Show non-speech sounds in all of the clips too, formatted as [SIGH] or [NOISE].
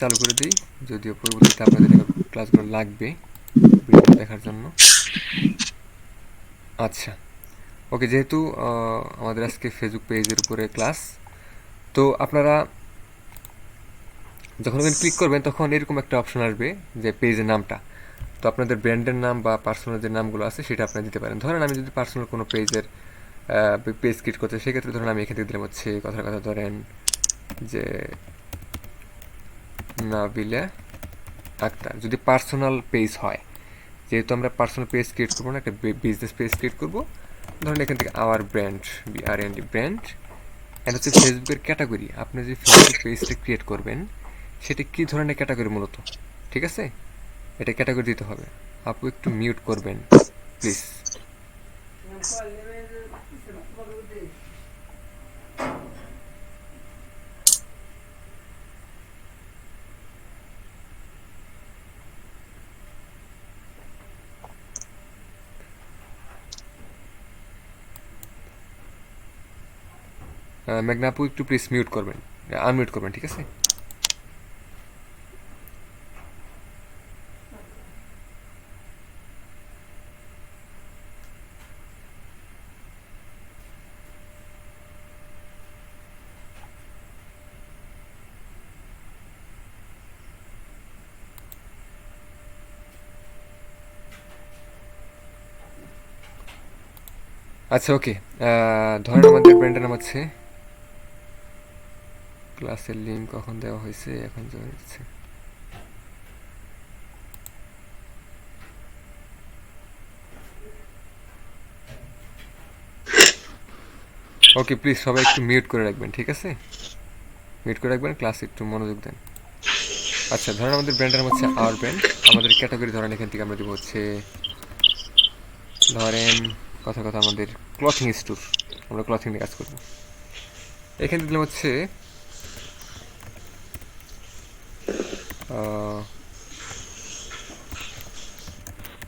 চালু করে দিই। যদিও পরবর্তীতে আপনাদের ক্লাসগুলো লাগবে ভিডিও দেখার জন্য। আচ্ছা ওকে, যেহেতু আমাদের আজকে ফেসবুক পেজের উপরে ক্লাস তো আপনারা যখন ওখানে ক্লিক করবেন, তখন এরকম একটা অপশন আসবে যে পেজের নামটা। তো আপনাদের ব্র্যান্ডের নাম বা পার্সোনাল যে নামগুলো আছে, সেটা আপনারা দিতে পারেন। ধরেন আমি যদি পার্সোনাল কোনো পেজের পেজ ক্রিয়েট করতে সেক্ষেত্রে ধরেন আমি এখান থেকে দিলাম হচ্ছে, কথার কথা ধরেন যে নাবিলা আক্তার যদি পার্সোনাল পেজ হয়, যেহেতু আমরা পার্সোনাল পেজ ক্রিয়েট করব না, একটা বিজনেস পেজ ক্রিয়েট করব, ধরুন এখান থেকে আওয়ার ব্র্যান্ড আর এন ডি ব্র্যান্ড অ্যান্ড হচ্ছে ফেসবুকের ক্যাটাগরি আপনি যে ফেসবুক পেজটা ক্রিয়েট করবেন, সেটা কী ধরনের ক্যাটাগরি মূলত? ঠিক আছে? এটা ক্যাটাগরি দিতে হবে। আপু একটু মিউট করবেন প্লিজ আপু, একটু প্লিজ মিউট করবেন। আনমিউট করবেন, ঠিক আছে? আচ্ছা ওকে ধরেন আমাদের ব্র্যান্ডের নাম হচ্ছে ক্লাসের লিঙ্ক কখন দেওয়া হয়েছে, এখন দেওয়া হচ্ছে ওকে প্লিজ সবাই একটু মিউট করে রাখবেন, ঠিক আছে? মিউট করে রাখবেন ক্লাসে একটু মনোযোগ দেন। আচ্ছা ধরেন আমাদের ব্র্যান্ডের নাম হচ্ছে আওয়ার ব্র্যান্ড আমাদের ক্যাটাগরি ধরেন এখান থেকে আমরা দেবো হচ্ছে, ধরেন কথা কথা আমাদের ক্লথিং স্টোর আমরা ক্লথিং নিয়ে কাজ করব। এখানে দিলাম হচ্ছে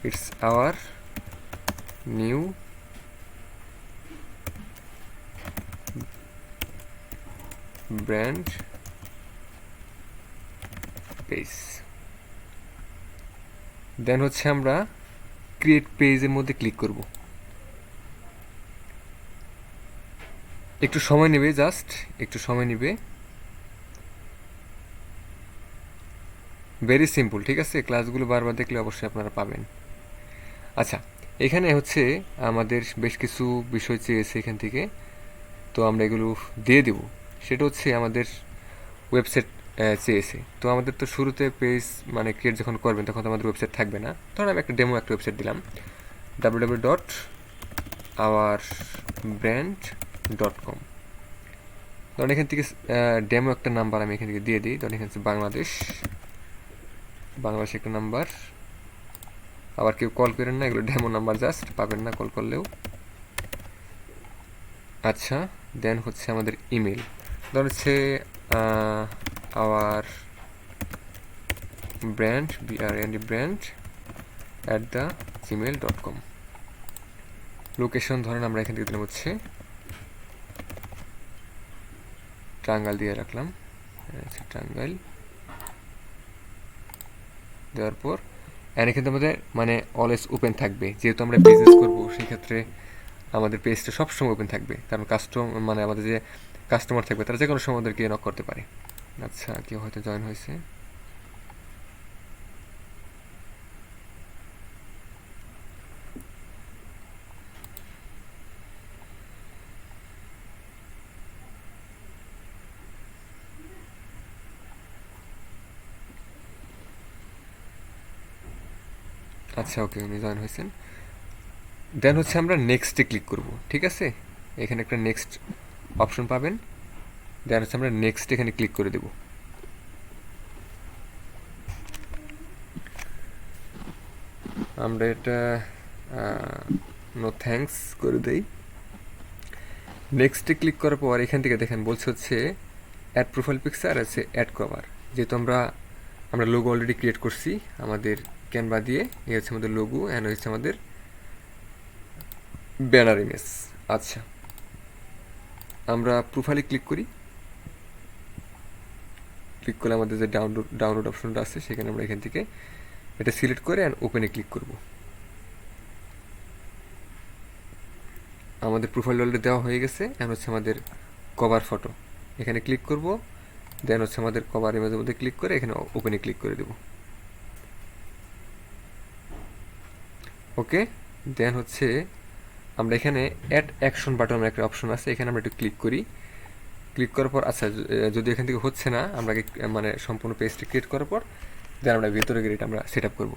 it's our new brand page then হচ্ছে আমরা ক্রিয়েট পেজের মধ্যে ক্লিক করব। একটু সময় নেবে জাস্ট একটু সময় নেবে। ভেরি সিম্পল ঠিক আছে? ক্লাসগুলো বারবার দেখলে অবশ্যই আপনারা পাবেন। আচ্ছা এখানে হচ্ছে আমাদের বেশ কিছু বিষয় চেয়েছে এখান থেকে। তো আমরা এগুলো দিয়ে দেব। সেটা হচ্ছে আমাদের ওয়েবসাইট চেয়েছে। তো আমাদের তো শুরুতে পেজ মানে ক্রিয়েট যখন করবেন, তখন তো আমাদের ওয়েবসাইট থাকবে না। ধরুন আমি একটা ডেমো একটা ওয়েবসাইট দিলাম। W W dot our brand dot com ধরুন এখান থেকে ডেমো একটা নাম্বার আমি এখান থেকে দিয়ে দিই। ধরুন এখান থেকে বাংলাদেশ। বাংলাদেশ একটা নাম্বার আবার কেউ কল করেন না, এগুলো ডেমো নাম্বার জাস্ট পাবেন না কল করলেও। আচ্ছা দেন হচ্ছে আমাদের ইমেল ধর হচ্ছে our brand B R N brand at the Gmail dot com location ধরেন আমরা এখান থেকে দিলাম হচ্ছে টাঙ্গাইল দিয়ে রাখলাম। আচ্ছা টাঙ্গাইল দেওয়ার পর অ্যান্ড এখানে আমাদের মানে অলওয়েজ ওপেন থাকবে। যেহেতু আমরা বিজনেস করব, সেক্ষেত্রে আমাদের পেজটা সবসময় ওপেন থাকবে। কারণ কাস্টম মানে আমাদের যে কাস্টমার থাকবে, তারা যে কোনো সময় আমাদেরকে নক করতে পারে। আচ্ছা কেউ হয়তো জয়েন হয়েছে। আচ্ছা ওকে, উনি জয়েন হয়েছেন। দেন হচ্ছে আমরা নেক্সটে ক্লিক করব, ঠিক আছে? এখানে একটা নেক্সট অপশন পাবেন। দেন হচ্ছে আমরা নেক্সট এখানে ক্লিক করে দেব। আমরা এটা নো থ্যাঙ্কস করে দেই। নেক্সটে ক্লিক করার পর এখান থেকে দেখেন বলছে হচ্ছে অ্যাড প্রোফাইল পিকচার আছে অ্যাড কভার যেহেতু আমরা আমরা লোগো অলরেডি ক্রিয়েট করছি, আমাদের ক্যানভা দিয়ে, এই হচ্ছে আমাদের লোগো অ্যান্ড হচ্ছে আমাদের ব্যানার ইমেজ আচ্ছা আমরা প্রোফাইলে ক্লিক করি। ক্লিক করলে আমাদের যে ডাউনলোড ডাউনলোড অপশনটা আছে, সেখানে আমরা এখান থেকে এটা সিলেক্ট করে অ্যান্ড ওপেনে ক্লিক করব। আমাদের প্রোফাইল অলরেডি দেওয়া হয়ে গেছে এখন হচ্ছে আমাদের কভার ফটো এখানে ক্লিক করব দেন হচ্ছে আমাদের কভার ইমেজের মধ্যে ক্লিক করে এখানে ওপেনে ক্লিক করে দেব। ওকে? দেন হচ্ছে আমরা এখানে অ্যাড অ্যাকশন বাটন একটা অপশন আছে, এখানে আমরা একটু ক্লিক করি। ক্লিক করার পর আচ্ছা যদি এখান থেকে হচ্ছে না, আমরা মানে সম্পূর্ণ পেজটি ক্রিয়েট করার পর দেন আমরা ভিতরে গিয়ে এটা আমরা সেট আপ করব।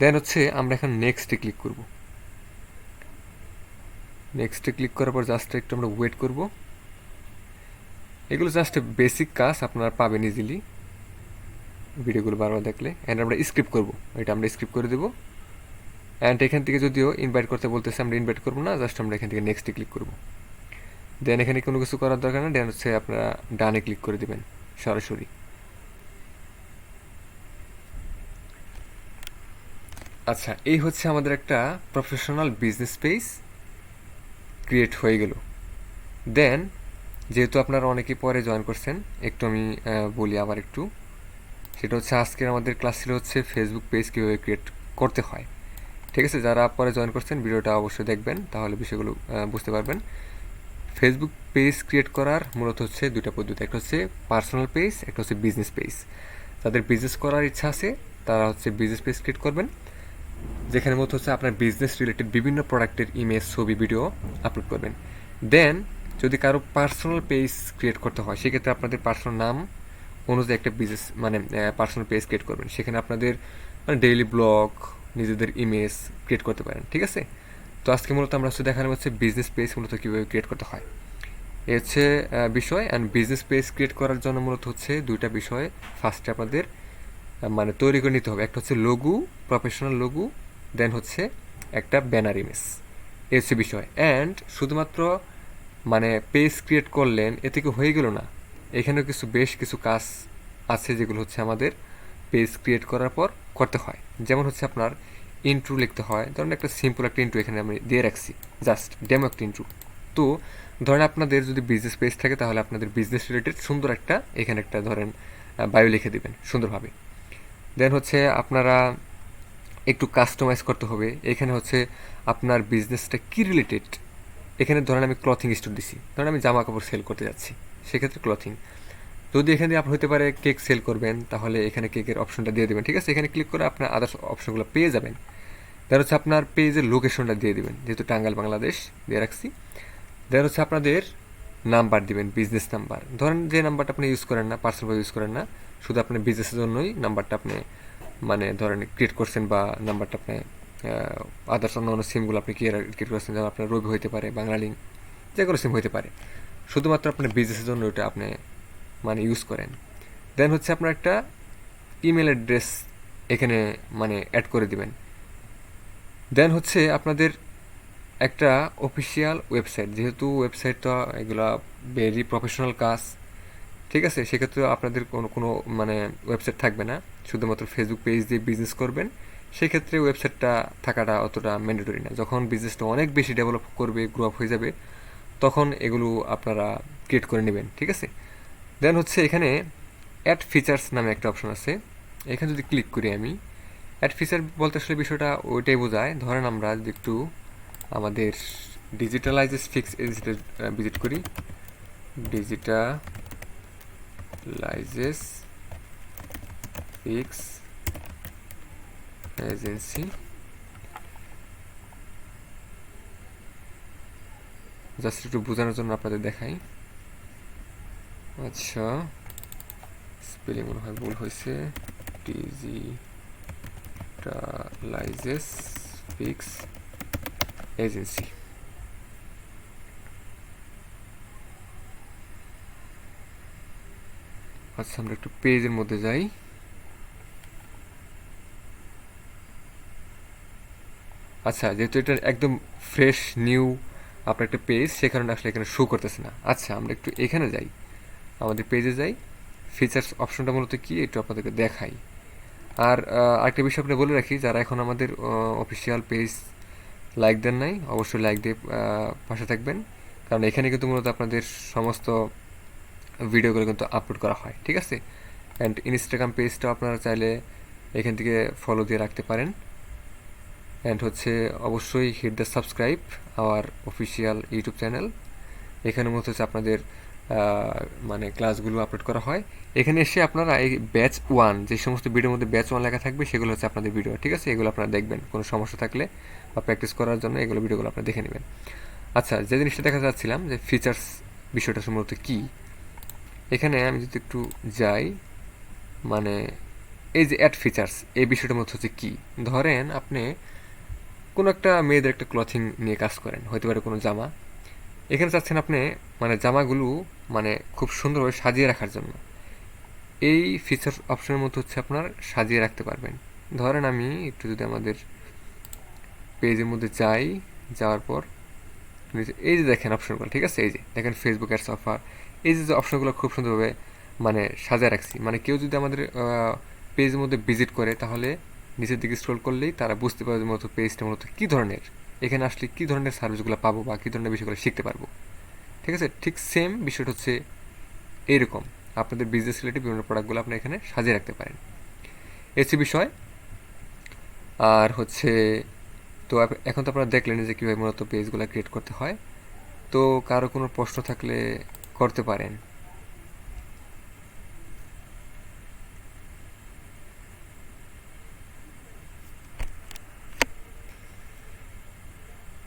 দেন হচ্ছে আমরা এখন নেক্সটে ক্লিক করব। নেক্সটে ক্লিক করার পর জাস্ট একটু আমরা ওয়েট করব। এগুলো জাস্ট বেসিক কাজ, আপনারা পাবেন ইজিলি ভিডিওগুলো বারবার দেখলে। অ্যান্ড আমরা স্ক্রিপ্ট করব। এটা আমরা স্ক্রিপ্ট করে দেবো। অ্যান্ড এখান থেকে যদিও ইনভাইট করতে বলতেছে, আমরা ইনভাইট করব না জাস্ট আমরা এখান থেকে নেক্সটে ক্লিক করব। দেন এখানে কোনো কিছু করার দরকার না দেন হচ্ছে আপনারা ডানে ক্লিক করে দেবেন, সরাসরি। আচ্ছা এই হচ্ছে আমাদের একটা প্রফেশনাল বিজনেস পেজ ক্রিয়েট হয়ে গেল। দেন যেহেতু আপনারা অনেকে পরে জয়েন করছেন, একটু আমি বলি আবার একটু। সেটা হচ্ছে আজকের আমাদের ক্লাস ছিল হচ্ছে ফেসবুক পেজ কীভাবে ক্রিয়েট করতে হয়। ঠিক আছে, যারা পরে জয়েন করছেন, ভিডিওটা অবশ্যই দেখবেন, তাহলে বিষয়গুলো বুঝতে পারবেন। ফেসবুক পেজ ক্রিয়েট করার মূলত হচ্ছে দুইটা পদ্ধতি, একটা হচ্ছে পার্সোনাল পেজ একটা হচ্ছে বিজনেস পেজ যাদের বিজনেস করার ইচ্ছা আছে, তারা হচ্ছে বিজনেস পেজ ক্রিয়েট করবেন যেখানে মতো হচ্ছে আপনার বিজনেস রিলেটেড বিভিন্ন প্রোডাক্টের ইমেজ ছবি ভিডিও আপলোড করবেন। দেন যদি কারও পার্সোনাল পেজ ক্রিয়েট করতে হয়, সেক্ষেত্রে আপনাদের পার্সোনাল নাম অনুযায়ী একটা বিজনেস মানে পার্সোনাল পেজ ক্রিয়েট করবেন। সেখানে আপনাদের মানে ডেইলি ব্লগ নিজেদের ইমেজ ক্রিয়েট করতে পারেন, ঠিক আছে? তো আজকে মূলত আমরা হচ্ছে দেখানো হচ্ছে বিজনেস পেজ মূলত কীভাবে ক্রিয়েট করতে হয়। এ হচ্ছে বিষয় অ্যান্ড বিজনেস পেজ ক্রিয়েট করার জন্য মূলত হচ্ছে দুইটা বিষয়। ফার্স্টে আপনাদের মানে তৈরি করে নিতে হবে। একটা হচ্ছে লঘু প্রফেশনাল লঘু দেন হচ্ছে একটা ব্যানার ইমেজ এই হচ্ছে বিষয়। অ্যান্ড শুধুমাত্র মানে পেজ ক্রিয়েট করলেন, এ থেকে হয়ে গেল না। এখানেও কিছু বেশ কিছু কাজ আছে যেগুলো হচ্ছে আমাদের পেজ ক্রিয়েট করার পর করতে হয়। যেমন হচ্ছে আপনার ইন্ট্রু লিখতে হয়, ধরুন একটা সিম্পল একটা ইন্ট্রু এখানে আমি দিয়ে রাখছি জাস্ট ডেমো একটা ইন্ট্রো তো ধরেন আপনাদের যদি বিজনেস পেজ থাকে, তাহলে আপনাদের বিজনেস রিলেটেড সুন্দর একটা, এখানে একটা ধরেন বায়ো লিখে দেবেন, সুন্দরভাবে। দেন হচ্ছে আপনারা একটু কাস্টমাইজ করতে হবে। এখানে হচ্ছে আপনার বিজনেসটা কি রিলেটেড এখানে ধরেন আমি ক্লথিং স্টোর দিছি। ধরেন আমি জামা কাপড় সেল করতে যাচ্ছি। সেক্ষেত্রে ক্লথিং যদি এখানে আপনি হতে পারে কেক সেল করবেন, তাহলে এখানে কেকের অপশনটা দিয়ে দেবেন, ঠিক আছে? এখানে ক্লিক করে আপনার আদার্স অপশনগুলো পেয়ে যাবেন। দেন হচ্ছে আপনার পেজের লোকেশনটা দিয়ে দেবেন, যেহেতু টাঙ্গাইল, বাংলাদেশ, দিয়ে রাখছি। দেন হচ্ছে আপনাদের নাম্বার দিবেন বিজনেস নাম্বার ধরেন যে নাম্বারটা আপনি ইউজ করেন না পার্সোনাল ইউজ করেন না, শুধু আপনার বিজনেসের জন্যই নাম্বারটা আপনি মানে ধরেন ক্রিয়েট করছেন বা নাম্বারটা আপনি আদার্স অন্য অন্য সিমগুলো আপনি ক্রিয়েট করছেন, যেমন আপনার রবি হইতে পারে বাংলালিং যে কোনো সিম হইতে পারে। শুধুমাত্র আপনার বিজনেসের জন্য ওটা আপনি মানে ইউজ করেন। দেন হচ্ছে আপনার একটা ইমেল অ্যাড্রেস এখানে মানে অ্যাড করে দিবেন। দেন হচ্ছে আপনাদের একটা অফিসিয়াল ওয়েবসাইট যেহেতু ওয়েবসাইট তো এগুলা ভেরি প্রফেশনাল কাজ, ঠিক আছে? সেক্ষেত্রে আপনাদের কোনো কোনো মানে ওয়েবসাইট থাকবে না। শুধুমাত্র ফেসবুক পেজ দিয়ে বিজনেস করবেন। সেক্ষেত্রে ওয়েবসাইটটা থাকাটা অতটা ম্যান্ডেটরি না। যখন বিজনেসটা অনেক বেশি ডেভেলপ করবে গ্রো আপ হয়ে যাবে, তখন এগুলো আপনারা ক্রিয়েট করে নেবেন, ঠিক আছে? দেন হচ্ছে এখানে অ্যাড ফিচার্স নামে একটা অপশন আছে। এখানে যদি ক্লিক করি আমি অ্যাড ফিচার বলতে আসলে বিষয়টা ওইটাই বোঝায়। ধরেন আমরা যদি একটু আমাদের ডিজিটালাইজেস ফিক্স ভিজিট করি ডিজিটালাইজেস ফিক্স এজেন্সি জাস্ট একটু বোঝানোর জন্য আপনাদের দেখাই। আচ্ছা স্পেলিং মনে হয় ভুল হয়েছে। ডিজিটালাইজেস ফিক্স এজেন্সি আচ্ছা আমরা একটু পেজের মধ্যে যাই। আচ্ছা যেহেতু এটা একদম ফ্রেশ নিউ আপনার একটা পেজ সে কারণে আসলে এখানে শো করতেছে না। আচ্ছা আমরা একটু এখানে যাই। আমাদের পেজে যাই। ফিচার্স অপশনটা মূলত কি, একটু আপনাদেরকে দেখাই। আর আরেকটা বিষয় আপনি বলে রাখি, যারা এখন আমাদের অফিসিয়াল পেজ লাইক দেন নাই, অবশ্যই লাইক দিয়ে পাশে থাকবেন। কারণ এখানে কিন্তু মূলত আপনাদের সমস্ত ভিডিওগুলো কিন্তু আপলোড করা হয়, ঠিক আছে? অ্যান্ড ইনস্টাগ্রাম পেজটাও আপনারা চাইলে এখান থেকে ফলো দিয়ে রাখতে পারেন। অ্যান্ড হচ্ছে অবশ্যই hit the subscribe our official YouTube channel এখানে মূলত হচ্ছে আপনাদের মানে ক্লাসগুলো আপলোড করা হয়। এখানে এসে আপনারা এই ব্যাচ ওয়ান যে সমস্ত ভিডিওর মধ্যে ব্যাচ ওয়ান লেখা থাকবে, সেগুলো হচ্ছে আপনাদের ভিডিও ঠিক আছে? এগুলো আপনারা দেখবেন। কোনো সমস্যা থাকলে বা প্র্যাকটিস করার জন্য এগুলো ভিডিওগুলো আপনারা দেখে নেবেন। আচ্ছা যে জিনিসটা দেখা যাচ্ছিলাম, যে ফিচার্স বিষয়টা সম্ভবত কী? এখানে আমি যদি একটু যাই মানে এই যে অ্যাড ফিচার্স এই বিষয়টার মধ্যে হচ্ছে কী? ধরেন আপনি কোনো একটা মেয়েদের একটা ক্লথিং নিয়ে কাজ করেন হতে পারে কোনো জামা। এখানে চাচ্ছেন আপনি মানে জামাগুলো মানে খুব সুন্দরভাবে সাজিয়ে রাখার জন্য। এই ফিচার অপশনের মধ্যে হচ্ছে আপনার সাজিয়ে রাখতে পারবেন। ধরেন আমি একটু যদি আমাদের পেজের মধ্যে যাই, যাওয়ার পর এই যে দেখেন অপশনগুলো ঠিক আছে? এই যে দেখেন ফেসবুক অ্যাডস অফার এই যে অপশনগুলো খুব সুন্দরভাবে মানে সাজিয়ে রাখছি। মানে কেউ যদি আমাদের পেজের মধ্যে ভিজিট করে, তাহলে নিচের দিকে স্ক্রল করলেই তারা বুঝতে পারবে মূলত পেজটা মূলত কী ধরনের। এখানে আসলে কী ধরনের সার্ভিসগুলো পাবো বা কী ধরনের বিষয়গুলো শিখতে পারব? ঠিক আছে? ঠিক সেম বিষয়টা হচ্ছে এইরকম। আপনাদের বিজনেস রিলেটেড বিভিন্ন প্রোডাক্টগুলো আপনি এখানে সাজিয়ে রাখতে পারেন। এসি বিষয়, আর হচ্ছে, তো এখন তো আপনারা দেখলেন যে কীভাবে মূলত পেজগুলো ক্রিয়েট করতে হয়। তো কারও কোনো প্রশ্ন থাকলে করতে পারেন।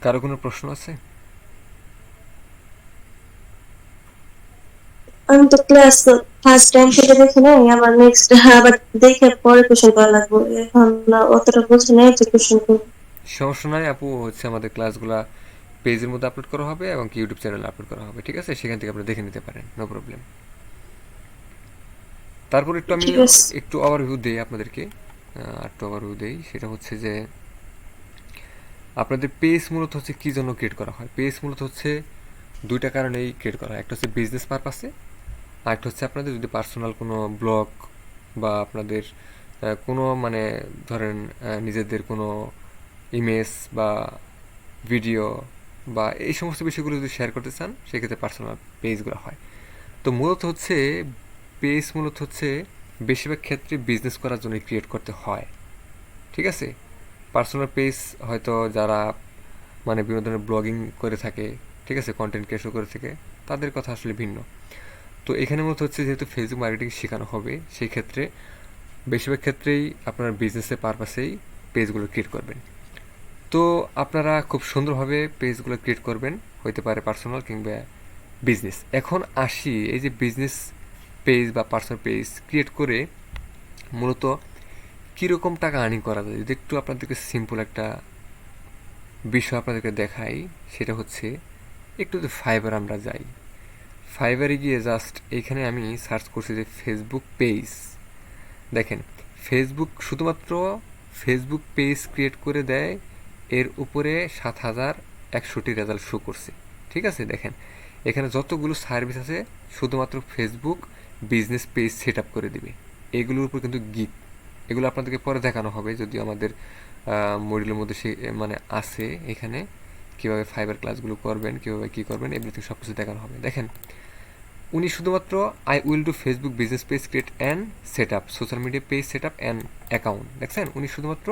কারও কোনো প্রশ্ন আছে? আমি তো ক্লাস ফার্স্ট টাইম থেকে দেখি নাই আমার নেক্সট আবার দেখে পরে কোশ্চেন করা লাগবে। এখন অতটা বুঝি নাই যে কোশ্চেন করব। সমস্যা নাই আপু হচ্ছে আমাদের ক্লাসগুলা পেজের মধ্যে আপলোড করা হবে এবং ইউটিউব চ্যানেলে আপলোড করা হবে ঠিক আছে? সেখান থেকে আপনি দেখে নিতে পারেন নো প্রবলেম তারপর একটু আমি। একটু ওভারভিউ দিই আপনাদেরকে। একটু ওভারভিউ দেই সেটা হচ্ছে যে আপনাদের পেজ মূলত হচ্ছে কী জন্য ক্রিয়েট করা হয়? পেজ মূলত হচ্ছে দুইটা কারণেই ক্রিয়েট করা হয়। একটা হচ্ছে বিজনেস পারপাসে আর একটা হচ্ছে আপনাদের যদি পার্সোনাল কোনো ব্লগ বা আপনাদের কোনো মানে ধরেন নিজেদের কোনো ইমেজ বা ভিডিও বা এই সমস্ত বিষয়গুলো যদি শেয়ার করতে চান, সেক্ষেত্রে পার্সোনাল পেজগুলো হয়। তো মূলত হচ্ছে পেজ মূলত হচ্ছে বেশিরভাগ ক্ষেত্রে বিজনেস করার জন্য ক্রিয়েট করতে হয়। ঠিক আছে? পার্সোনাল পেজ হয়তো যারা মানে বিভিন্ন ধরনের ব্লগিং করে থাকে, ঠিক আছে কন্টেন্ট ক্রিয়েশন করে থাকে, তাদের কথা আসলে ভিন্ন। তো এখানে মূলত হচ্ছে যেহেতু ফেসবুক মার্কেটিং শেখানো হবে, সেই ক্ষেত্রে বেশিরভাগ ক্ষেত্রেই আপনার বিজনেসের পারপাসেই পেজগুলো ক্রিয়েট করবেন। তো আপনারা খুব সুন্দরভাবে পেজগুলো ক্রিয়েট করবেন, হইতে পারে পার্সোনাল কিংবা বিজনেস এখন আসি এই যে বিজনেস পেজ বা পার্সোনাল পেজ ক্রিয়েট করে মূলত কীরকম টাকা আর্নিং করা যায়? যদি একটু আপনাদেরকে সিম্পল একটা বিষয় আপনাদেরকে দেখাই, সেটা হচ্ছে একটু যদি ফাইবার আমরা যাই। ফাইবারে গিয়ে জাস্ট এখানে আমি সার্চ করছি যে ফেসবুক পেজ দেখেন ফেসবুক শুধুমাত্র ফেসবুক পেজ ক্রিয়েট করে দেয়, এর উপরে সাত হাজার একশোটি রেজাল্ট শো করছে। ঠিক আছে? দেখেন, এখানে যতগুলো সার্ভিস আছে, শুধুমাত্র Facebook business page set up করে দিবে। এগুলোর উপর কিন্তু গিক এগুলো আপনাদেরকে পরে দেখানো হবে, যদি আমাদের মডিউলের মধ্যে সে মানে আছে এখানে, কীভাবে ফাইবার ক্লাসগুলো করবেন, কীভাবে কী করবেন এভরিথিং সব কিছু দেখানো হবে। দেখেন, উনি শুধুমাত্র I will do Facebook business page create and set up social media page set up and account দেখছেন? উনি শুধুমাত্র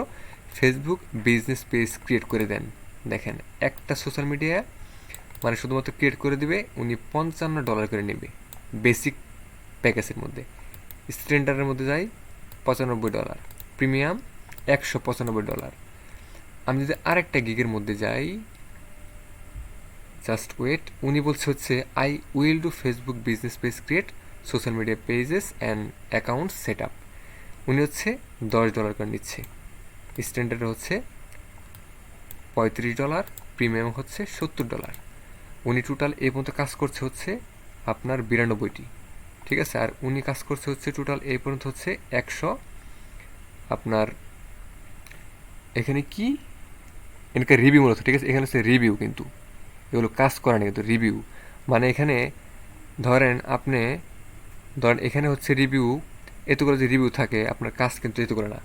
ফেসবুক বিজনেস পেজ ক্রিয়েট করে দেন। দেখেন, একটা সোশ্যাল মিডিয়া মানে শুধুমাত্র ক্রিয়েট করে দিবে, উনি পঞ্চান্ন ডলার করে নেবে বেসিক প্যাকেজের মধ্যে। স্ট্যান্ডার্ডের মধ্যে যাই পঁচানব্বই ডলার। প্রিমিয়াম একশো পঁচানব্বই ডলার। আমি যদি আরেকটা গিগের মধ্যে যাই জাস্ট ওয়েট উনি বলছে হচ্ছে I will do Facebook business page create social media pages and account set up উনি হচ্ছে দশ ডলার করে নিচ্ছে। স্ট্যান্ডার্ড হচ্ছে পঁয়ত্রিশ ডলার প্রিমিয়াম হচ্ছে সত্তর ডলার উনি টোটাল এই পর্যন্ত কাজ করছে হচ্ছে আপনার বিরানব্বইটি। ঠিক আছে? আর উনি কাজ করছে হচ্ছে টোটাল এই পর্যন্ত হচ্ছে একশো আপনার এখানে কি? এখানে রিভিউ মূলত, ঠিক আছে? এখানে হচ্ছে রিভিউ কিন্তু। এগুলো কাজ করে না কিন্তু রিভিউ মানে এখানে ধরেন আপনি, ধরেন এখানে হচ্ছে রিভিউ এত করে যে রিভিউ থাকে, আপনার কাজ কিন্তু এত করে না।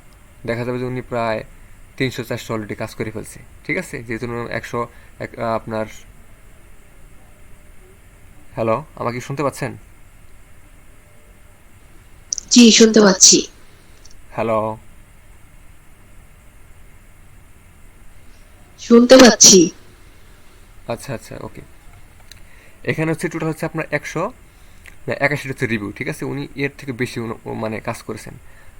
দেখা যাবে যে উনি প্রায় তিনশো, চারশো অলরেডি কাজ করে ফেলছে, ঠিক আছে? যেহেতু একশো আপনার, হ্যালো, আমাকে শুনতে পাচ্ছেন? জি শুনতে পাচ্ছি। হ্যালো। শুনতে পাচ্ছি। আচ্ছা আচ্ছা ওকে। এখানে হচ্ছে টোটাল হচ্ছে আপনার একশো একাশিটা হচ্ছে রিভিউ ঠিক আছে? উনি এর থেকে বেশি মানে কাজ করেছেন।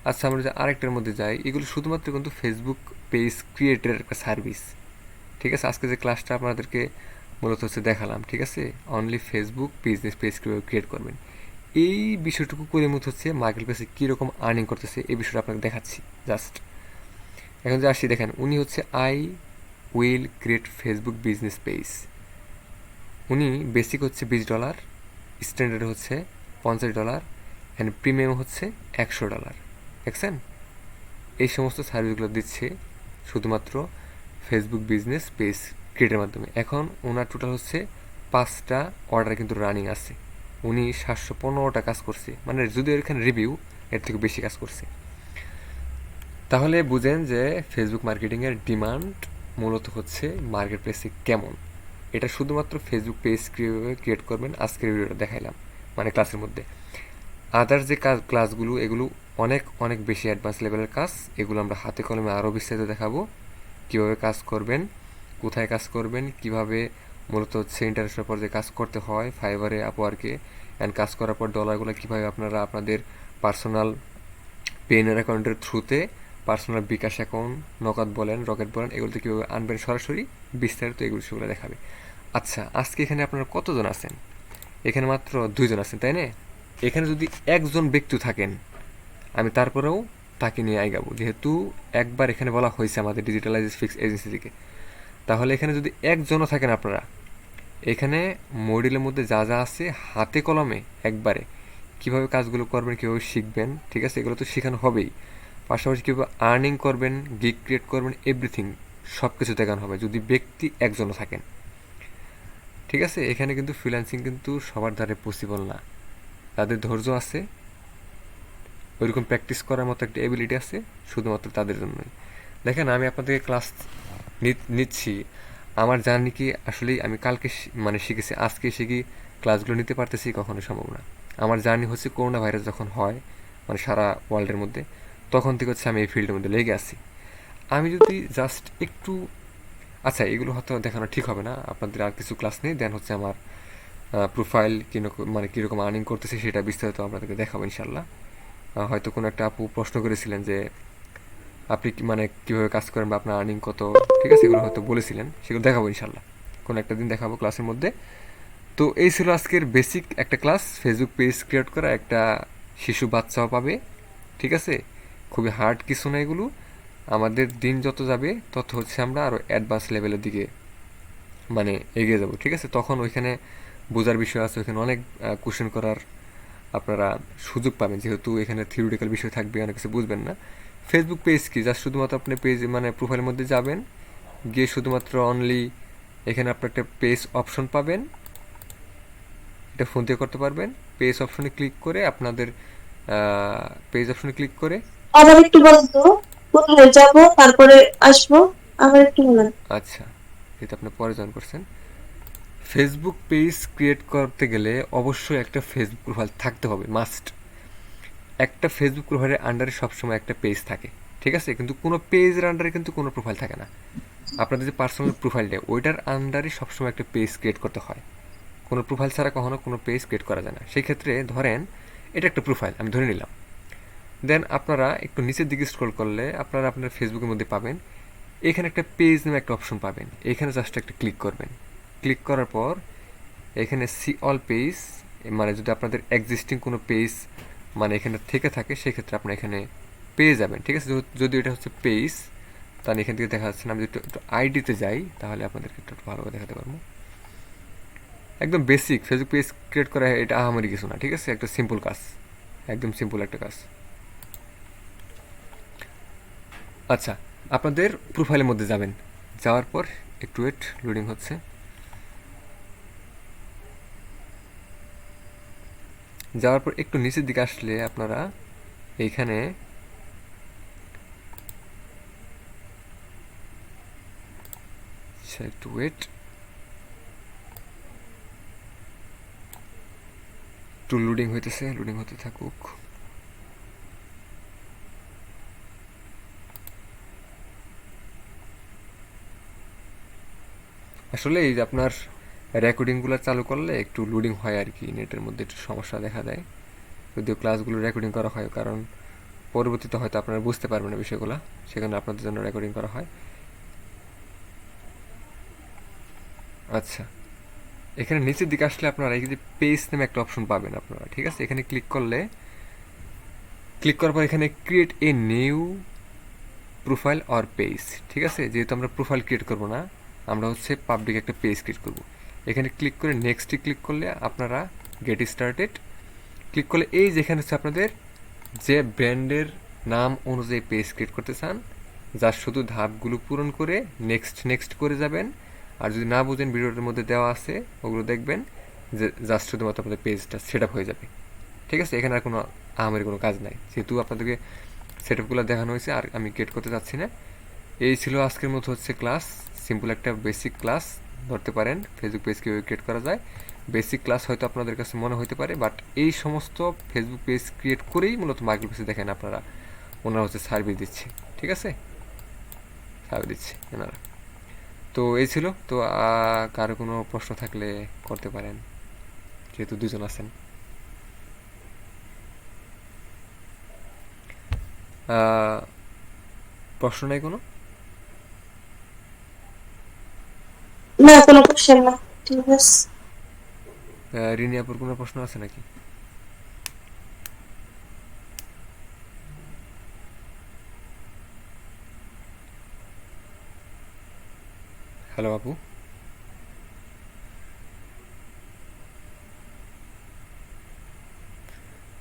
আচ্ছা আমরা যে আরেকটার মধ্যে যাই এগুলো শুধুমাত্র কিন্তু ফেসবুক পেজ ক্রিয়েটারের একটা সার্ভিস ঠিক আছে? আজকে যে ক্লাসটা আপনাদেরকে মূলত হচ্ছে দেখালাম ঠিক আছে? অনলি ফেসবুক বিজনেস পেজ কীভাবে ক্রিয়েট করবেন। এই বিষয়টুকু করে মতো হচ্ছে মার্কেট প্লেসে কীরকম আর্নিং করতেছে এই বিষয়টা আপনাকে দেখাচ্ছি জাস্ট এখন যে আসি দেখেন, উনি হচ্ছে I will create Facebook business page উনি বেসিক হচ্ছে বিশ ডলার স্ট্যান্ডার্ড হচ্ছে পঞ্চাশ ডলার অ্যান্ড প্রিমিয়াম হচ্ছে একশো ডলার দেখছেন? এই সমস্ত সার্ভিসগুলো দিচ্ছে শুধুমাত্র ফেসবুক বিজনেস পেজ ক্রিয়েটের মাধ্যমে। এখন ওনার টোটাল হচ্ছে পাঁচটা অর্ডার কিন্তু রানিং আছে। উনি সাতশো পনেরোটা কাজ করছে। মানে যদিও এখানে রিভিউ এর থেকে বেশি কাজ করছে। তাহলে বুঝেন যে ফেসবুক মার্কেটিংয়ের ডিমান্ড মূলত হচ্ছে মার্কেট প্লেসে কেমন। এটা শুধুমাত্র ফেসবুক পেজ কীভাবে ক্রিয়েট করবেন, আজকের ভিডিওটা দেখাইলাম মানে ক্লাসের মধ্যে। আদার যে কাজ ক্লাসগুলো এগুলো অনেক অনেক বেশি অ্যাডভান্স লেভেলের কাজ, এগুলো আমরা হাতে কলমে আরও বিস্তারিত দেখাবো। কীভাবে কাজ করবেন, কোথায় কাজ করবেন, কীভাবে মূলত হচ্ছে ইন্টারন্যাশনাল পর্যায়ে কাজ করতে হয় ফাইবারে আপওয়ার্কে অ্যান্ড কাজ করার পর ডলারগুলো কীভাবে আপনারা আপনাদের পার্সোনাল পেনের অ্যাকাউন্টের থ্রুতে পার্সোনাল বিকাশ অ্যাকাউন্ট নগদ বলেন, রকেট বলেন, এগুলোতে কীভাবে আনবেন সরাসরি বিস্তারিত এগুলো সেগুলো দেখাবে। আচ্ছা আজকে এখানে আপনারা কতজন আছেন? এখানে মাত্র দুইজন আছেন, তাই না? এখানে যদি একজন ব্যক্তি থাকেন, আমি তারপরেও তাকে নিয়ে আইগাবো যেহেতু একবার এখানে বলা হয়েছে আমাদের ডিজিটালাইজ ফিক্স এজেন্সি থেকে। তাহলে এখানে যদি একজনও থাকেন আপনারা এখানে মডিউলের মধ্যে যা যা আছে, হাতে কলমে একবারে কীভাবে কাজগুলো করবেন, কীভাবে শিখবেন, ঠিক আছে? এগুলো তো শেখানো হবেই। পাশাপাশি কীভাবে আর্নিং করবেন গিগ ক্রিয়েট করবেন এভরিথিং সব কিছু দেখানো হবে, যদি ব্যক্তি একজনও থাকেন। ঠিক আছে? এখানে কিন্তু ফ্রিল্যান্সিং কিন্তু সবার দ্বারা পসিবল না। তাদের ধৈর্য আছে। ওইরকম প্র্যাকটিস করার মতো একটা এবিলিটি আছে, শুধুমাত্র তাদের জন্যই। দেখেন, আমি আপনাদেরকে ক্লাস নিচ্ছি। আমার জার্নি কি আসলেই আমি কালকে মানে শিখেছি, আজকে শিখি, ক্লাসগুলো নিতে পারতেছি কখনো সম্ভব না। আমার জার্নি হচ্ছে করোনা ভাইরাস যখন হয় মানে সারা ওয়ার্ল্ডের মধ্যে, তখন থেকে হচ্ছে আমি এই ফিল্ডের মধ্যে লেগে আছি। আমি যদি জাস্ট একটু আচ্ছা এগুলো হয়তো দেখানো ঠিক হবে না, আপনাদের আর কিছু ক্লাস নেই, দেন হচ্ছে আমার প্রোফাইল কীরকম মানে কীরকম আর্নিং করতেছে সেটা বিস্তারিত আপনাদেরকে দেখাবো ইনশাল্লাহ হয়তো কোনো একটা আপু প্রশ্ন করেছিলেন যে আপনি মানে কীভাবে কাজ করেন বা আপনার আর্নিং কত? ঠিক আছে, এগুলো হয়তো বলেছিলেন, সেগুলো দেখাবো ইনশাল্লাহ কোনো একটা দিন দেখাবো ক্লাসের মধ্যে। তো এই ছিল আজকের বেসিক একটা ক্লাস ফেসবুক পেজ ক্রিয়েট করা একটা শিশু বাচ্চাও পাবে, ঠিক আছে? খুবই হার্ড কিছু না এগুলো। আমাদের দিন যত যাবে, তত হচ্ছে আমরা আরও অ্যাডভান্স লেভেলের দিকে মানে এগিয়ে যাব, ঠিক আছে? তখন ওইখানে বোঝার বিষয় আছে, ওইখানে অনেক কোশ্চেন করার আপনারা সুযোগ পাবেন। যেহেতু এখানে থিওরিটিক্যাল বিষয় থাকবে, অনেক কিছু বুঝবেন না। ফেসবুক পেজ কি? জাস্ট শুধুমাত্র আপনি পেজ মানে প্রোফাইলের মধ্যে যাবেন। গিয়ে শুধুমাত্র অনলি এখানে আপনি একটা পেজ অপশন পাবেন। এটা ফোন থেকে করতে পারবেন। পেজ অপশনে ক্লিক করে আপনাদের পেজ অপশনে ক্লিক করে। আবার একটু বলেন তো কোথায় যাব তারপরে আসব। আবার একটু বলেন। আচ্ছা এটা আপনি পরে জয়েন করছেন। ফেসবুক পেজ ক্রিয়েট করতে গেলে অবশ্যই একটা ফেসবুক প্রোফাইল থাকতে হবে মাস্ট একটা ফেসবুক প্রোফাইলের আন্ডারে সবসময় একটা পেজ থাকে, ঠিক আছে? কিন্তু কোনো পেজের আন্ডারে কিন্তু কোনো প্রোফাইল থাকে না। আপনাদের যে পার্সোনাল প্রোফাইলটা ওইটার আন্ডারে সবসময় একটা পেজ ক্রিয়েট করতে হয়। কোনো প্রোফাইল ছাড়া কখনো কোনো পেজ ক্রিয়েট করা যায় না। সেই ক্ষেত্রে ধরেন, এটা একটা প্রোফাইল আমি ধরে নিলাম। দেন আপনারা একটু নিচের দিকে স্ক্রল করলে আপনারা আপনার ফেসবুকের মধ্যে পাবেন, এখানে একটা পেজ নামে একটা অপশন পাবেন। এখানে জাস্ট একটা ক্লিক করবেন। ক্লিক করার পর, এখানে সি অল পেজ মানে যদি আপনাদের এক্সিস্টিং কোনো পেজ মানে এখানে থেকে থাকে, সেক্ষেত্রে আপনার এখানে পেয়ে যাবেন, ঠিক আছে? যদি- যদি এটা হচ্ছে পেজ তাহলে এখান থেকে দেখা যাচ্ছে না। আমি যদি একটু আইডিতে যাই, তাহলে আপনাদেরকে একটু ভালোভাবে দেখাতে পারব। একদম বেসিক ফেসবুক পেজ ক্রিয়েট করা এটা আহামারি কিছু না, ঠিক আছে? একটা সিম্পল কাজ, একদম সিম্পল একটা কাজ। আচ্ছা আপনাদের প্রোফাইলের মধ্যে যাবেন। যাওয়ার পর একটু ওয়েট লোডিং হচ্ছে। যাওয়ার পর একটু নিচের দিকে আসলে আপনারা এইখানে একটু লোডিং হইতেছে লোডিং হতে থাকুক। আসলে এই যে আপনার রেকর্ডিংগুলো চালু করলে একটু লোডিং হয় আর কি নেটের মধ্যে একটু সমস্যা দেখা দেয়। যদিও ক্লাসগুলো রেকর্ডিং করা হয়, কারণ পরবর্তীতে হয়তো আপনারা বুঝতে পারবেন না বিষয়গুলো, সেখানে আপনাদের জন্য রেকর্ডিং করা হয়। আচ্ছা এখানে নিচের দিকে আসলে আপনারা এই যে পেজ নামে একটা অপশন পাবেন আপনারা, ঠিক আছে? এখানে ক্লিক করলে ক্লিক করার পর এখানে create a new profile or page ঠিক আছে? যেহেতু আমরা প্রোফাইল ক্রিয়েট করব না, আমরা হচ্ছে পাবলিক একটা পেজ ক্রিয়েট করব। এখানে ক্লিক করে নেক্সটে ক্লিক করলে আপনারা গেট স্টার্টেড ক্লিক করলে এই যেখানে হচ্ছে আপনাদের যে ব্র্যান্ডের নাম অনুযায়ী পেজ ক্রিয়েট করতে চান যার শুধু ধাপগুলো পূরণ করে নেক্সট নেক্সট করে যাবেন। আর যদি না বুঝেন ভিডিওটার মধ্যে দেওয়া আছে, ওগুলো দেখবেন যে জাস্ট শুধুমাত্র আপনাদের পেজটা সেট হয়ে যাবে। ঠিক আছে? এখানে আর কোনো আহামের কোনো কাজ নাই। যেহেতু আপনাদেরকে সেট আপগুলো দেখানো হয়েছে, আর আমি গেট করতে চাচ্ছি না। এই ছিল আজকের মতো হচ্ছে ক্লাস সিম্পল একটা বেসিক ক্লাস ধরতে পারেন ফেসবুক পেজ কীভাবে ক্রিয়েট করা যায়। বেসিক ক্লাস হয়তো আপনাদের কাছে মনে হতে পারে বাট এই সমস্ত ফেসবুক পেজ ক্রিয়েট করেই মূলত মার্কেট পেজে দেখেন আপনারা ওনারা হচ্ছে সার্ভিস দিচ্ছে, ঠিক আছে? সার্ভিস দিচ্ছে ওনারা। তো এই ছিল, তো কারও কোনো প্রশ্ন থাকলে করতে পারেন, যেহেতু দুজন আছেন। প্রশ্ন নাই কোনো? না, কোনো কোশ্চেন না। ঠিক আছে। রিনি কোনো প্রশ্ন আছে নাকি? হ্যালো আপু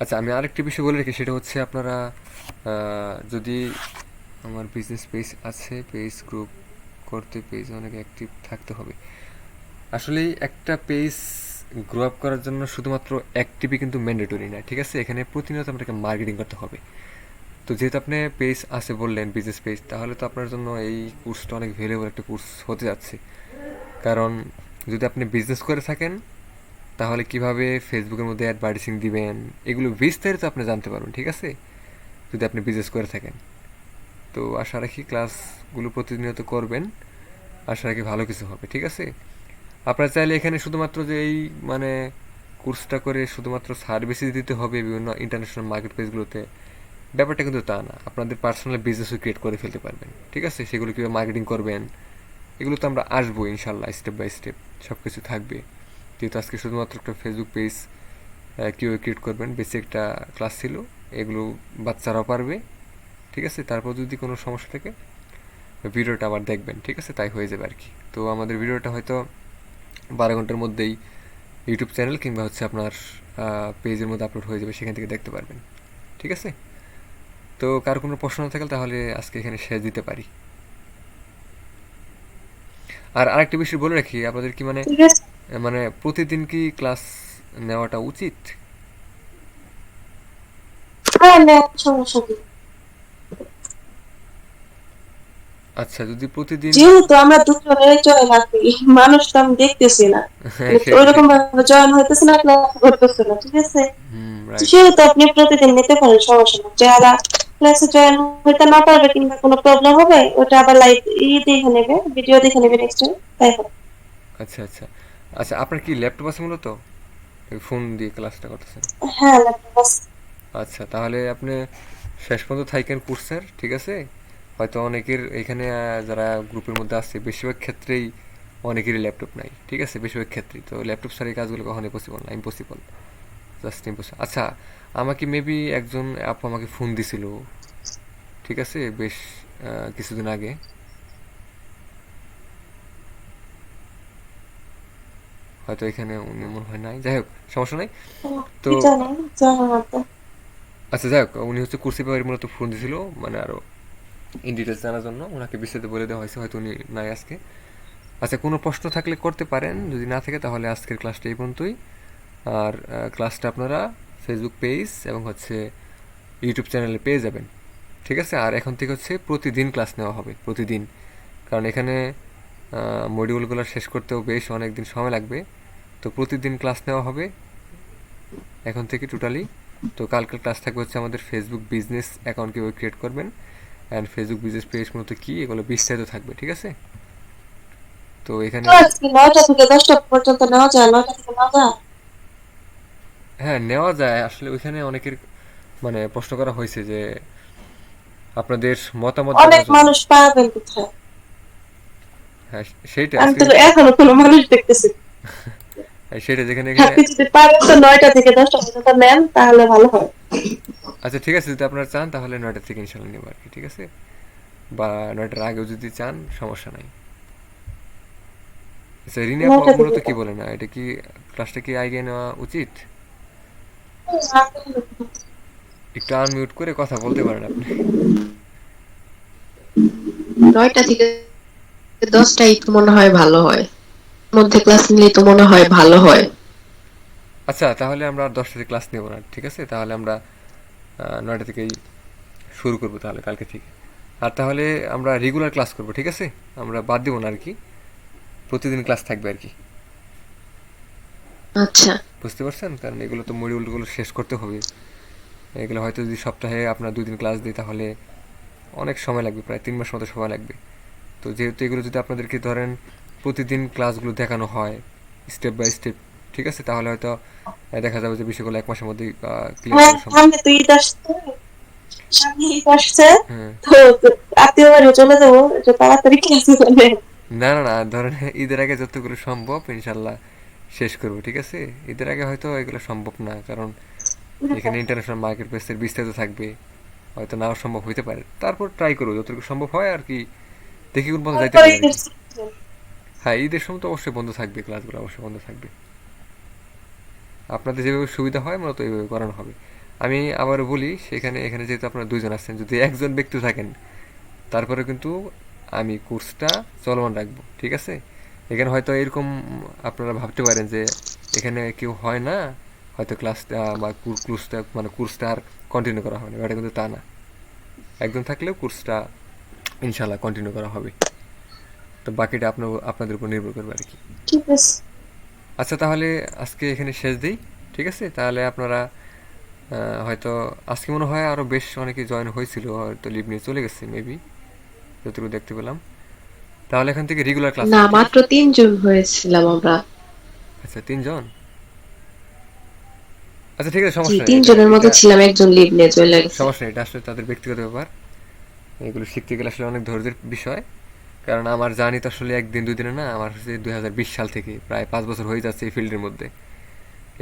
আচ্ছা আমি আরেকটি বিষয় বলে রাখি, সেটা হচ্ছে আপনারা যদি আমার বিজনেস পেজ আছে পেজ গ্রুপ করতে পেজ অনেক অ্যাক্টিভ থাকতে হবে। আসলে একটা পেজ গ্রো আপ করার জন্য শুধুমাত্র অ্যাক্টিভই কিন্তু ম্যান্ডেটরি না, ঠিক আছে? এখানে প্রতিনিয়ত আপনাকে মার্কেটিং করতে হবে। তো যেহেতু আপনি পেজ আছে বললেন বিজনেস পেজ তাহলে তো আপনার জন্য এই কোর্সটা অনেক ভ্যালুয়েবল একটা কোর্স হতে যাচ্ছে। কারণ যদি আপনি বিজনেস করে থাকেন, তাহলে কীভাবে ফেসবুকের মধ্যে অ্যাডভার্টাইজিং দিবেন, এগুলো বিস্তারিত আপনি জানতে পারবেন, ঠিক আছে? যদি আপনি বিজনেস করে থাকেন। তো আশা রাখি ক্লাসগুলো প্রতিনিয়ত করবেন। আশা রাখি ভালো কিছু হবে, ঠিক আছে? আপনারা চাইলে এখানে শুধুমাত্র যে এই মানে কোর্সটা করে শুধুমাত্র সার্ভিসই দিতে হবে বিভিন্ন ইন্টারন্যাশনাল মার্কেট প্লেসগুলোতে ব্যাপারটা কিন্তু তা না। আপনাদের পার্সোনাল বিজনেসও ক্রিয়েট করে ফেলতে পারবেন, ঠিক আছে? সেগুলো কীভাবে মার্কেটিং করবেন, এগুলো তো আমরা আসব ইনশাল্লাহ স্টেপ বাই স্টেপ সব কিছু থাকবে। যেহেতু আজকে শুধুমাত্র একটা ফেসবুক পেজ কীভাবে ক্রিয়েট করবেন বেশি একটা ক্লাস ছিল, এগুলো বাচ্চারাও পারবে। ঠিক আছে? তারপর যদি কোনো সমস্যা থাকে ভিডিওটা আবার দেখবেন ঠিক আছে? তাই হয়ে যাবে আর কি তো আমাদের ভিডিওটা হয়তো বারো ঘণ্টার মধ্যেই ইউটিউব চ্যানেল কিংবা হচ্ছে আপনার পেজের মধ্যে আপলোড হয়ে যাবে সেখান থেকে দেখতে পারবেন। ঠিক আছে? তো কার কোনো প্রশ্ন থাকলে তাহলে আজকে এখানে শেষ দিতে পারি। আর আরেকটা বিষয় বলে রাখি আপনাদের কি মানে মানে প্রতিদিন কি ক্লাস নেওয়াটা উচিত? হ্যাঁ না সমস্যা কি আচ্ছা যদি প্রতিদিন যেহেতু আমরা দুজনে জয়েন আছি মানুষ তো আমি দেখতেছি না। হ্যাঁ, মানে ওইরকম ভাবে জয়েন হইতেছে না ক্লাস করতেছে না ঠিক আছে? সেহেতু আপনি প্রতিদিন নিতে পারেন সমস্যা না যারা ক্লাসে জয়েন হইতে না পারবে কিংবা কোনো প্রবলেম হবে ওটা আবার লাইভ ই দেখে নেবে ভিডিও দেখে নেবে নেক্সট তাই হবে আচ্ছা আচ্ছা। আচ্ছা আপনার কি ল্যাপটপ আছে মূলত? ফোন দিয়ে ক্লাসটা করতেছেন? হ্যাঁ ল্যাপটপ আছে। আচ্ছা তাহলে আপনি শেষ পর্যন্ত থাকেন কোর্সের ঠিক আছে? হয়তো অনেকের এখানে যারা গ্রুপের মধ্যে আছে বেশিরভাগ ক্ষেত্রেই অনেকেরই ল্যাপটপ নাই ঠিক আছে? বেশিরভাগ ক্ষেত্রেই। তো ল্যাপটপ ছাড়া এই কাজগুলো কখনোই পসিবল না ইম্পসিবল জাস্ট ইম্পসিবল আচ্ছা আমাকে মেবি একজন আপু আমাকে ফোন দিছিল ঠিক আছে? বেশ কিছুদিন আগে। হয়তো এখানে উনি মনে হয় নাই। যাই হোক সমস্যা নাই। তো আচ্ছা যাই হোক উনি হচ্ছে কুর্সি ব্যাপারে মূলত ফোন দিছিল মানে আরও ইন ডিটেলস জানার জন্য। ওনাকে বিস্তারিত বলে দেওয়া হয়েছে, হয়তো উনি নাই আজকে। আচ্ছা কোনো প্রশ্ন থাকলে করতে পারেন। যদি না থাকে, তাহলে আজকের ক্লাসটা এই পর্যন্তই। আর ক্লাসটা আপনারা ফেসবুক পেজ এবং হচ্ছে ইউটিউব চ্যানেলে পেয়ে যাবেন। ঠিক আছে? আর এখন থেকে হচ্ছে প্রতিদিন ক্লাস নেওয়া হবে, প্রতিদিন। কারণ এখানে মডিউলগুলো শেষ করতেও বেশ অনেক দিন সময় লাগবে। তো প্রতিদিন ক্লাস নেওয়া হবে এখন থেকে টোটালি তো কালকের ক্লাস থাকবে হচ্ছে আমাদের ফেসবুক বিজনেস অ্যাকাউন্ট কীভাবে ক্রিয়েট করবেন। অ্যান্ড ফেসবুক বিজনেস পেজ মূলত কী এগুলো বিস্তারিত থাকবে ঠিক আছে? তো এখানে নয়টা থেকে দশটা পর্যন্ত নেওয়া যায় নয়টা থেকে নেওয়া যায়? হ্যাঁ নেওয়া যায়। আসলে ওইখানে অনেকের মানে প্রশ্ন করা হয়েছে যে আপনাদের মতামত অনেক মানুষ পাবেন কোথায়? হ্যাঁ সেইটা এখনও কোনো মানুষ দেখতেছি। [LAUGHS] সেটা যেখানে আপনি যদি পারেন তো নয়টা থেকে দশটা পর্যন্ত নেন তাহলে ভালো হয়। আচ্ছা ঠিক আছে যদি আপনারা চান তাহলে থেকে ইনশাল্লাহ নেব আর কি ঠিক আছে? বা নয়টার আগেও যদি চান সমস্যা নাই। আচ্ছা রিনা মূলত কি বলে না? এটা কি ক্লাসটা কি নেওয়া উচিত? একটু আনমিউট করে কথা বলতে পারেন আপনি। নয়টা থেকে দশটাই তো মনে হয় ভালো হয়। মধ্যে ক্লাস নিলে তো মনে হয় ভালো হয়। আচ্ছা তাহলে আমরা আর দশটাতে ক্লাস নেব না ঠিক আছে? তাহলে আমরা নয়টা থেকেই শুরু করব তাহলে কালকে থেকে। আর তাহলে আমরা রেগুলার ক্লাস করব ঠিক আছে? আমরা বাদ দেবো না আর কি। প্রতিদিন ক্লাস থাকবে আর কি। আচ্ছা। বুঝতে পারছেন? কারণ এগুলো তো মডিউলগুলো শেষ করতে হবে। এগুলো হয়তো যদি সপ্তাহে আপনার দুই দিন ক্লাস দিই তাহলে অনেক সময় লাগবে প্রায় তিন মাস মতো সময় লাগবে। তো যেহেতু এগুলো যদি আপনাদেরকে ধরেন প্রতিদিন ক্লাসগুলো দেখানো হয় স্টেপ বাই স্টেপ ঠিক আছে? তাহলে হয়তো দেখা যাবে যে বিষয়গুলো এক মাসের মধ্যেই ক্লিয়ার হ্যাঁ করা সম্ভব। সামনে তো সামনে আসছে। হ্যাঁ। তো আত্মীয় বাড়ি চলে যাব। তাড়াতাড়ি ক্লাসে চলে না না না ধরেন ঈদের আগে যতগুলো সম্ভব ইনশাল্লাহ শেষ করব ঠিক আছে? ঈদের আগে হয়তো এগুলো সম্ভব না কারণ এখানে ইন্টারন্যাশনাল মার্কেট প্লেসের বিস্তারিত থাকবে। হয়তো নাও সম্ভব হইতে পারে। তারপর ট্রাই করব যতটুকু সম্ভব হয় আর কি। দেখি কোন পর্যন্ত যাইতে পারি। হ্যাঁ ঈদের সময় তো অবশ্যই বন্ধ থাকবে, ক্লাসগুলো অবশ্যই বন্ধ থাকবে। আপনাদের যেভাবে সুবিধা হয়, মূলত এইভাবে করানো হবে। আমি আবারও বলি, সেখানে, এখানে যেহেতু আপনারা দুইজন আছেন, যদি একজন ব্যক্তি থাকেন, তারপরে কিন্তু আমি কোর্সটা চলমান রাখব, ঠিক আছে? এখানে হয়তো এরকম আপনারা ভাবতে পারেন যে, এখানে কেউ হয় না, হয়তো ক্লাসটা বা কোর্সটা মানে কোর্সটা আর কন্টিনিউ করা হবে না এটা কিন্তু তা না। একজন থাকলেও কোর্সটা ইনশাল্লাহ কন্টিনিউ করা হবে। তো বাকিটা আপনার আপনাদের উপর নির্ভর করবে আর কি। ঠিক আছে। আচ্ছা তাহলে আজকে এখানে শেষ দিই ঠিক আছে? তাহলে আপনারা হয়তো আজকে মনে হয় আরও বেশ অনেকে জয়েন হয়েছিল হয়তো লিভ নিয়ে চলে গেছে মেবি যতটুকু দেখতে পেলাম। তাহলে এখান থেকে রেগুলার ক্লাস না মাত্র তিনজন হয়েছিলাম আমরা। আচ্ছা তিনজন? আচ্ছা ঠিক আছে সমস্যা নেই। তিনজনের মধ্যে ছিলাম একজন লিভ নিয়ে চলে গেছে। সমস্যা নেই এটা আসলে তাদের ব্যক্তিগত ব্যাপার। এগুলো শিখতে গেলে আসলে অনেক ধৈর্যের বিষয়। কারণ আমার জানি তো আসলে একদিন দুই দিনে না, আমার হচ্ছে দুই হাজার বিশ সাল থেকে প্রায় পাঁচ বছর হয়ে যাচ্ছে এই ফিল্ডের মধ্যে।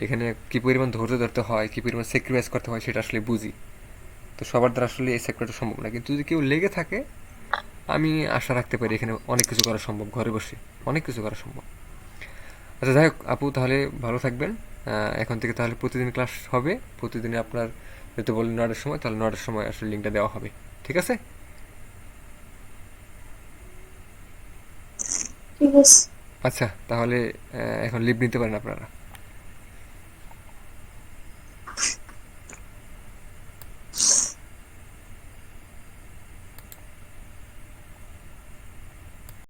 এখানে কী পরিমাণ ধৈর্য ধরতে হয়, কী পরিমাণ স্যাক্রিফাইস করতে হয় সেটা আসলে বুঝি। তো সবার দ্বারা আসলে এই সেক্টরটা সম্ভব না। কিন্তু যদি কেউ লেগে থাকে, আমি আশা রাখতে পারি এখানে অনেক কিছু করা সম্ভব, ঘরে বসে অনেক কিছু করা সম্ভব। আচ্ছা যাই হোক, আপু তাহলে ভালো থাকবেন। এখন থেকে তাহলে প্রতিদিন ক্লাস হবে। প্রতিদিন আপনার, যেহেতু বললেন নয়টার সময়, তাহলে নয়টার সময় আসলে লিঙ্কটা দেওয়া হবে। ঠিক আছে ঠিক আছে আচ্ছা তাহলে এখন লিভ নিতে পারেন আপনারা।